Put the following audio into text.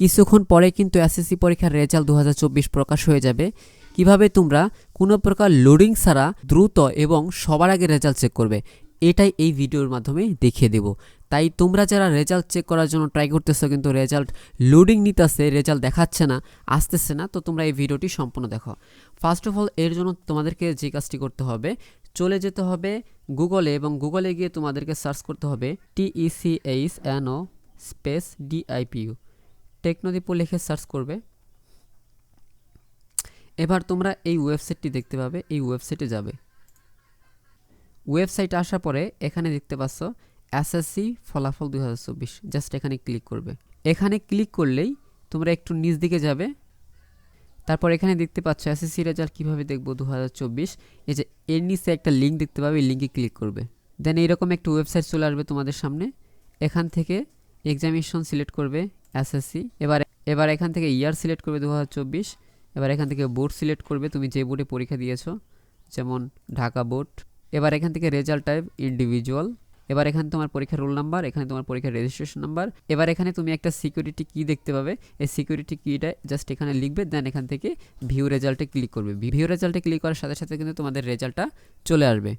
কিছুক্ষণ পরে কিন্তু এসএসসি পরীক্ষার রেজাল্ট দু হাজার চব্বিশ প্রকাশ হয়ে যাবে। কীভাবে তোমরা কোনো প্রকার লোডিং ছাড়া দ্রুত এবং সবার আগে রেজাল্ট চেক করবে, এটাই এই ভিডিওর মাধ্যমে দেখিয়ে দেব। তাই তোমরা যারা রেজাল্ট চেক করার জন্য ট্রাই করতেছো কিন্তু রেজাল্ট লোডিং নিতেছে, রেজাল্ট দেখাচ্ছে না, আসতেছে না, তো তোমরা এই ভিডিওটি সম্পূর্ণ দেখো। ফার্স্ট অফ অল এর জন্য তোমাদেরকে যে কাজটি করতে হবে, চলে যেতে হবে গুগলে এবং গুগলে গিয়ে তোমাদেরকে সার্চ করতে হবে T E C H N O space D I P U Technodeep লিখে সার্চ করবে। এবার তোমরা এই ওয়েবসাইটটি দেখতে পাবে, এই ওয়েবসাইটে যাবে। ওয়েবসাইটে আসার পরে এখানে দেখতে পাচ্ছ এসএসসি ফলাফল দু হাজার চব্বিশ, জাস্ট এখানে ক্লিক করবে। এখানে ক্লিক করলেই তোমরা একটু নিচ দিকে যাবে। তারপর এখানে দেখতে পাচ্ছ এসএসসি রেজাল্ট কীভাবে দেখব দু হাজার চব্বিশ, এই যে এর নিচে একটা লিঙ্ক দেখতে পাবে, এই লিঙ্কে ক্লিক করবে। দেন এইরকম একটা ওয়েবসাইট চলে আসবে তোমাদের সামনে। এখান থেকে এক্সামিনেশন সিলেক্ট করবে এসএসসি এবার এবার এখান থেকে ইয়ার সিলেক্ট করবে দু হাজার চব্বিশ, এবার এখান থেকে বোর্ড সিলেক্ট করবে তুমি যে বোর্ডে পরীক্ষা দিয়েছ, যেমন ঢাকা বোর্ড এবার এখান থেকে রেজাল্ট টাইপ ইন্ডিভিজুয়াল এবার এখানে তোমার পরীক্ষার রোল নাম্বার এখানে তোমার পরীক্ষার রেজিস্ট্রেশন নাম্বার এবার এখানে তুমি একটা সিকিউরিটি কি দেখতে পাবে, এই সিকিউরিটি কিটা জাস্ট এখানে লিখবে দেন এখান থেকে ভিউ রেজাল্টে ক্লিক করবে। ভিউ রেজাল্টে ক্লিক করার সাথে সাথে কিন্তু তোমাদের রেজাল্টটা চলে আসবে।